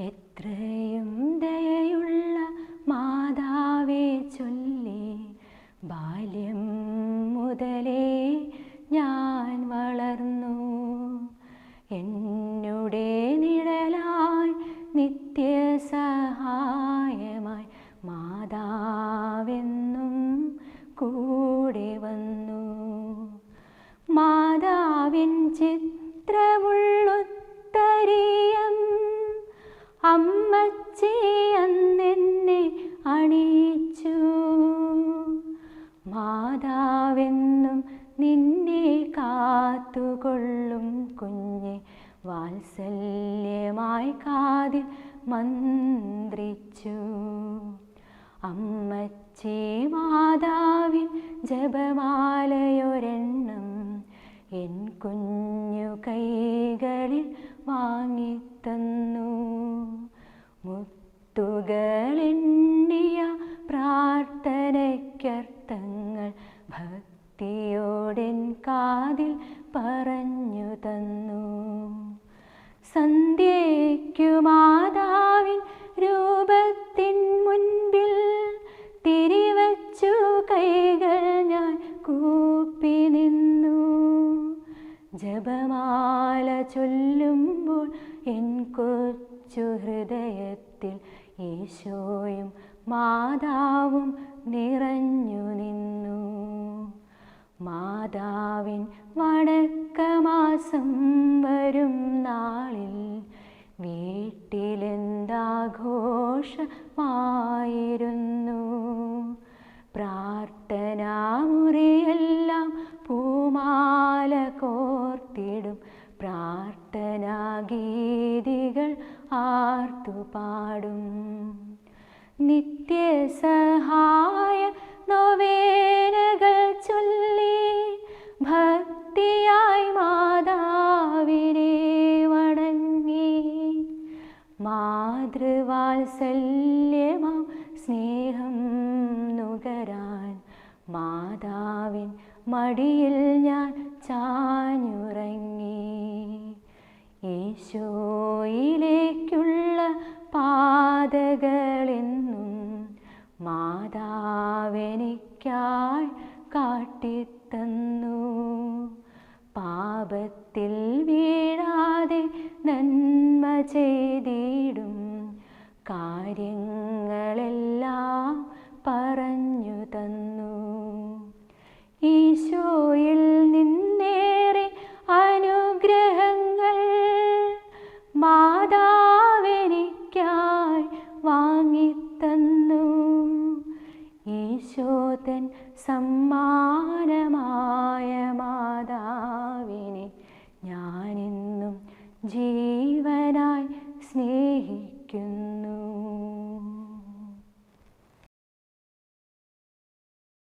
എത്രയും ദയുള്ള മാതാവേ ചൊല്ലി ബാല്യം മുതലേ ഞാൻ വളർന്നു. എന്നുടെ നിഴലായി നിത്യസഹായമായി മാതാവെന്നും കൂടെ വന്നു. മാതാവിൻ ചിത്രമുള്ളുത്തരിയം അമ്മച്ചി അന്നെന്നെ അണിയിച്ചു. മാതാവെന്നും നിന്നെ കാത്തുകൊള്ളും കുഞ്ഞെ. വാത്സല്യമായി കാതിൽ മന്ത്രിച്ചു. അമ്മച്ചി മാതാവിൻ ജപമാലയൊരെണ്ണം എൻ കുഞ്ഞു കൈകളിൽ വാങ്ങിത്തന്നു. മുത്തുകളെണ്ണിയ പ്രാർത്ഥനയ്ക്കർത്ഥങ്ങൾ ഭക്തിയോടെൻ കാതിൽ പറഞ്ഞു തന്നു. സന്ധ്യയ്ക്കു മാതാവിൻ രൂപത്തിൻ മുൻപിൽ തിരിവച്ചു കൈകൾ ഞാൻ കൂപ്പി നിന്നു. ജപമാല ചൊല്ലുമ്പോൾ എൻ കൊച്ചു ഹൃദയത്തിൽ ഈശോയും മാതാവും നിറഞ്ഞു നിന്നു. മാതാവിൻ വടക്കമാസം വരും നാളിൽ വീട്ടിലെന്താഘോഷമായിരുന്നു കോർത്തിടും പ്രാർത്ഥനാ ഗീതികൾ ആർത്തുപാടും നിത്യസഹായ നൊവേനകൾ ചൊല്ലി ഭക്തിയായി മാതാവിനെ വണങ്ങി. മാതൃവാത്സല്യമാം സ്നേഹം നുകരാൻ മാതാവിൻ മടിയിൽ ഞാൻ ചാഞ്ഞുറങ്ങി ഈശോയിലേക്കുള്ള പാതകളെന്നും മാതാവെനിക്കായി കാട്ടിത്തന്നു. പാപത്തിൽ വീഴാതെ നന്മ ചെയ്തിടും. കാര്യങ്ങളെല്ലാം പറഞ്ഞു തന്നു. വാങ്ങിത്തന്നു ഈശോതൻ സമ്മാനമായ മാതാവിനെ ഞാനിന്നും ജീവനായി സ്നേഹിക്കുന്നു.